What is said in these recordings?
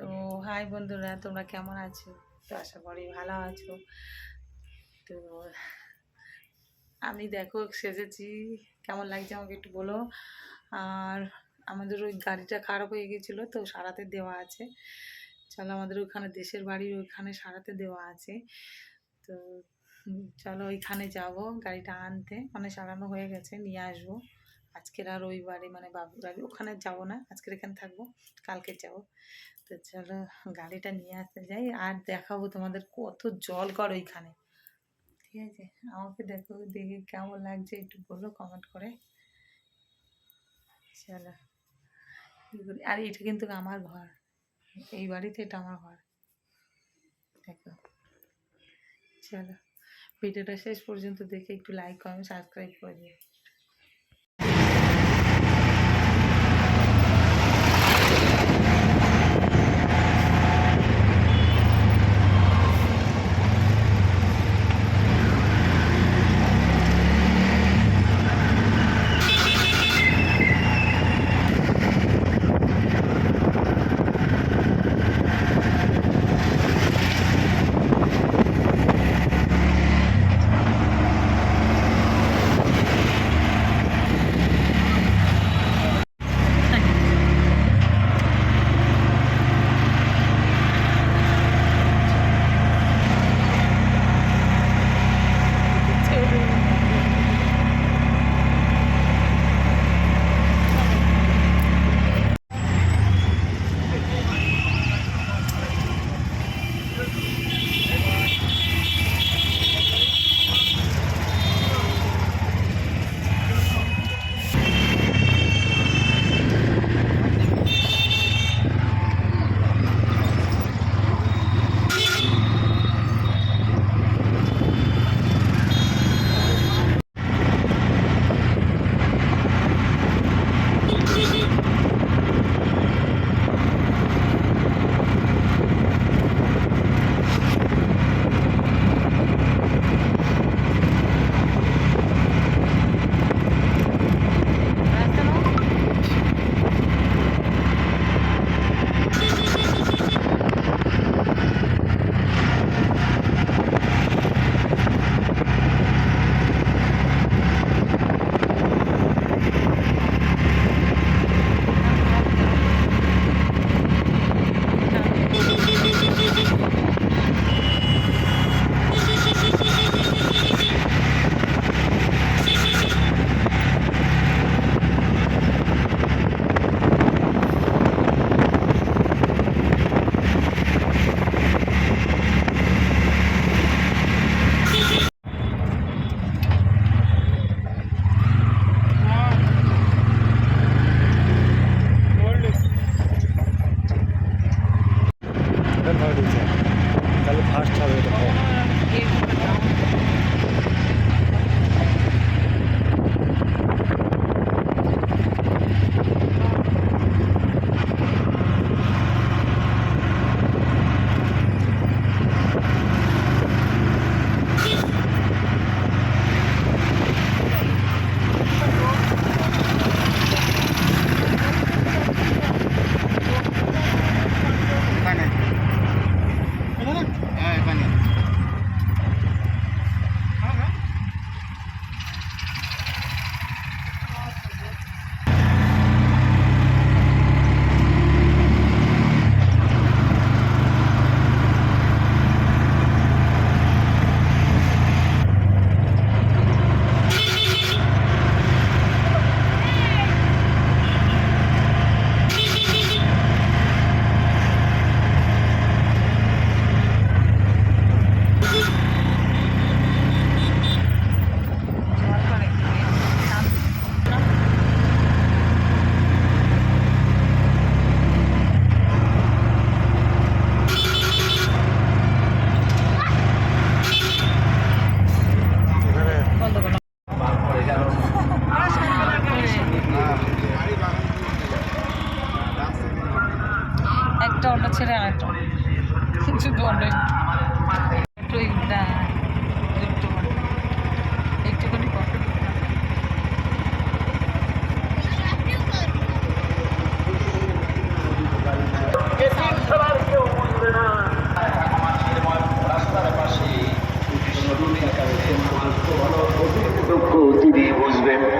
তো হাই বন্ধুরা তোমরা কেমন আছো? তো আশা করি ভালো আছো। তো আমি দেখো সেজেছি। কেমন লাগছে আমাকে একটু বলো? আর আমাদের ওই গাড়িটা খারাপ হয়ে গেছিল তো সারাতে দেওয়া আছে। চলো আমাদের ওখানে দেশের বাড়ির ওইখানে সারাতে দেওয়া আছে। তো চলো ওইখানে যাব গাড়িটা আনতে। মানে সারানো হয়ে গেছে নিয়ে আসব। আজকের আর রবিবারে মানে বাবুর বাড়ি। ওখানে যাব না আজকের এখানে থাকব কালকে যাব। তো চলো গাড়িটা নিয়ে আসতে যাই। আর দেখাবো তোমাদের কত জল কর ওইখানে। ঠিক আছে? আমাকে দেখো দেখে কেমন লাগছে একটু বলো কমেন্ট করে। চলো? আর এটা কিন্তু আমার ঘর। এই বাড়িতে এটা আমার ঘর। দেখো। চলো। ভিডিওটা শেষ পর্যন্ত দেখে একটু লাইক কমেন্ট সাবস্ক্রাইব করে দিও। Chile.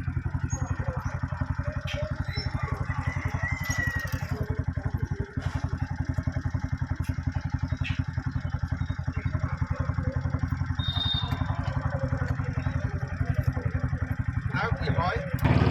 ভালো হতো রাস্তাও সাংসার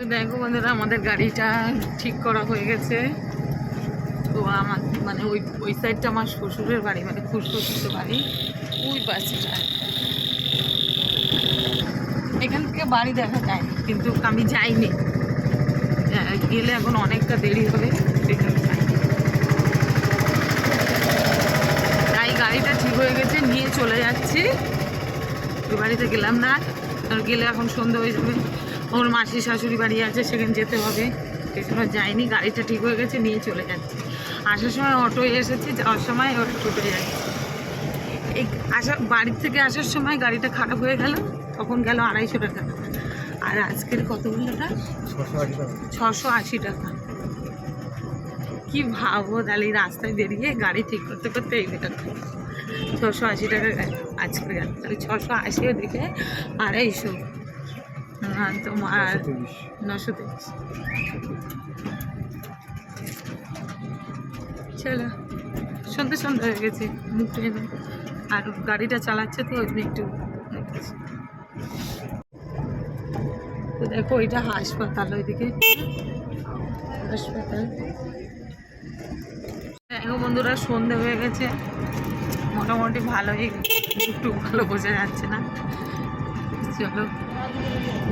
তো দেখো বন্ধুরা, আমাদের গাড়িটা ঠিক করা হয়ে গেছে। তো আমার মানে ওই ওই সাইডটা আমার শ্বশুরের বাড়ি মানে খুশখুশিতে বাড়ি। ওই পাশটা। এখান থেকে বাড়ি দেখা যায়, কিন্তু আমি যাইনি। গেলে এখন অনেকটা দেরি হবে, সেখানে তাই গাড়িটা ঠিক হয়ে গেছে, নিয়ে চলে যাচ্ছি। ওই বাড়িতে গেলাম না, আর গেলে এখন সন্ধে হয়ে যাবে। ওর মাসি শাশুড়ি বাড়ি আছে, সেখানে যেতে হবে। সেই সময় যাইনি গাড়িটা ঠিক হয়ে গেছে, নিয়ে চলে যাচ্ছে। আসার সময় অটোয় এসেছে, যাওয়ার সময় ওর টোটো যাচ্ছি এই আসা, বাড়ির থেকে আসার সময় গাড়িটা খারাপ হয়ে গেল, তখন গেল আড়াইশো টাকা। আর আজকের কত বলল ছশো আশি টাকা। কি ভাবো তাহলে, এই রাস্তায় বেরিয়ে গাড়ি ঠিক করতে করতে এই বেকার ছশো আশি টাকা আজকে গেল। তাহলে ছশো আশিও দেখে আড়াইশো। তোমার নশো তিরিশ। চলো, সন্ধে সন্ধে হয়ে গেছে, মুখ টেনে আর গাড়িটা চালাচ্ছে তো, ওই একটু। তো দেখো ওইটা হাসপাতাল ওইদিকে। হাসপাতাল। দেখো বন্ধুরা, সন্ধে হয়ে গেছে। মোটামুটি ভালোই, একটু ভালো বোঝা যাচ্ছে না। চলো।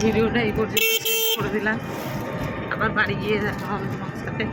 ভিডিওটা এই পর্যন্ত শেষ করে দিলাম। আবার বাড়ি গিয়ে দেখা হবে তোমার সাথে।